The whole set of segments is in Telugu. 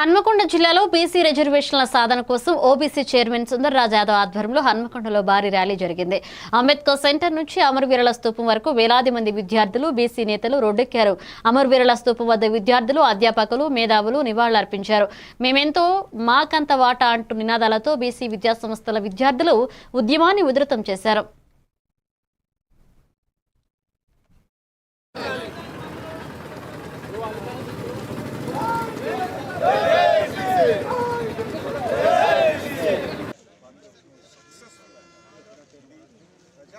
హన్మకొండ జిల్లాలో బీసీ రిజర్వేషన్ల సాధన కోసం ఓబీసీ చైర్మన్ సుందర్రాజ్ యాదవ్ ఆధ్వర్యంలో హన్మకొండలో భారీ ర్యాలీ జరిగింది. అంబేద్కర్ సెంటర్ నుంచి అమరవీరుల స్తూపం వరకు వేలాది మంది విద్యార్థులు బీసీ నేతలు రోడ్డెక్కారు. అమరవీరుల స్తూపం వద్ద విద్యార్థులు అధ్యాపకులు మేధావులు నివాళులర్పించారు. మేమెంతో మాకంత వాటా అంటూ నినాదాలతో బీసీ విద్యాసంస్థల విద్యార్థులు ఉద్యమాన్ని ఉధృతం చేశారు.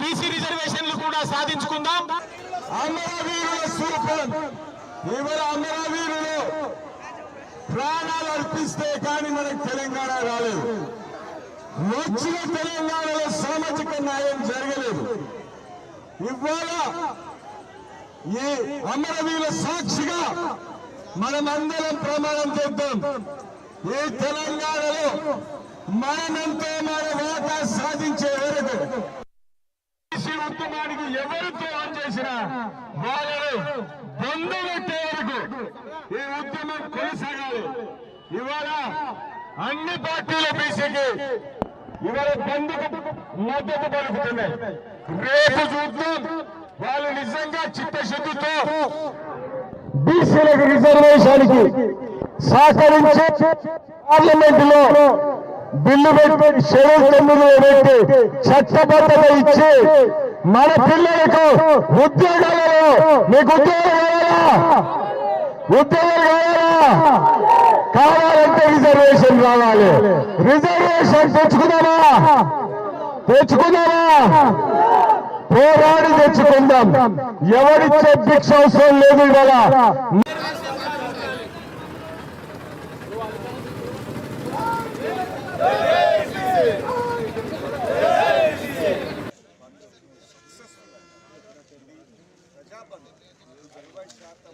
బీసీ రిజర్వేషన్లు కూడా సాధించుకుందాం. అమరవీరుల సూపం ఇవాళ అమరవీరులు? ప్రాణాలు అర్పిస్తే కానీ మనకు తెలంగాణ రాలేదు. వచ్చిన తెలంగాణలో సామాజిక న్యాయం జరగలేదు. ఇవాళ ఈ అమరవీరుల సాక్షిగా మనమందరం ప్రమాణం చేద్దాం. ఈ తెలంగాణలో మనమెంతో మన వాటా వాళ్ళను బంధు వరకు ఈ ఉద్యమం కొనసాగాలి. ఇవాళ అన్ని పార్టీల బీసీకి ఇవాళ బంధుకు మద్దతు పలుకుతున్నాయి. రేపు చూద్దాం. వాళ్ళు నిజంగా చిత్తశుద్ధితో బీసీలకు రిజర్వేషన్కి సహకరించి పార్లమెంట్లో బిల్లు పెట్టి షెడ్యూల్ తొమ్మిదిలో పెట్టి చట్టబద్ధత ఇచ్చి మన పిల్లలకు ఉద్యోగాలలో మీకు ఉద్యోగాలు కావాలా? ఉద్యోగాలు కావాలా? కావాలంటే రిజర్వేషన్ రావాలి. రిజర్వేషన్ తెచ్చుకుందామా? తెచ్చుకుందామా? పోరాడి తెచ్చుకుందాం. ఎవరిచ్చే భిక్ష అవసరం లేదు ఇవాళ.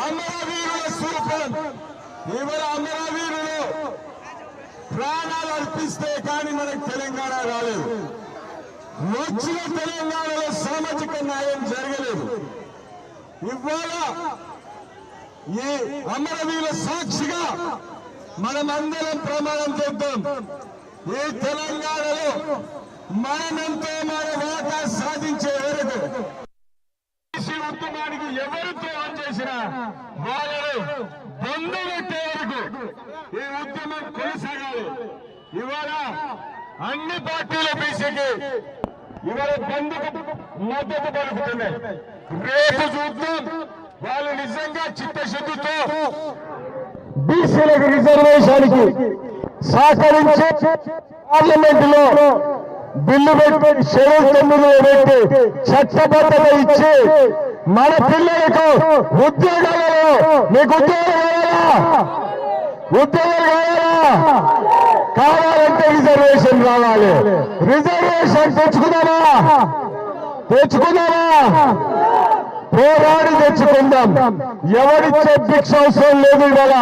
అమరవీరుల సూపం ఎవరు అమరవీరులు ప్రాణాలు అర్పిస్తే కానీ మనకు తెలంగాణ రాలేదు. వచ్చిన తెలంగాణలో సామాజిక న్యాయం జరగలేదు. ఇవాళ ఈ అమరవీరుల సాక్షిగా మనమందరం ప్రమాణం చేద్దాం. ఈ తెలంగాణలో మనమెంతో మన వాటా సాధించే వరకు బీసీ ఎవరు త్యాగం చేసినా వాళ్ళను బంధు వరకు ఈ ఉద్యమం కొనసాగాలి. ఇవాళ అన్ని పార్టీల బీసీకి ఇవాళ బంధుకు మద్దతు పలుకుతున్నాయి. రేపు చూద్దాం. వాళ్ళు నిజంగా చిత్తశుద్ధితో బీసీలకు రిజర్వేషన్కి సహకరించి పార్లమెంట్లో బిల్లు పెట్టి షెడ్యూల్ తొమ్మిదిలో పెట్టి చట్టబద్ధత ఇచ్చి మన పిల్లలకు ఉద్యోగాలలో మీకు ఉద్యోగాలు కావాలా ఉద్యోగాలు కావాలంటే రిజర్వేషన్ రావాలి. రిజర్వేషన్ తెచ్చుకుందామా? తెచ్చుకుందామా? పోరాడి తెచ్చుకుందాం. ఎవరిచ్చే భిక్ష అవసరం లేదు ఇవాళ.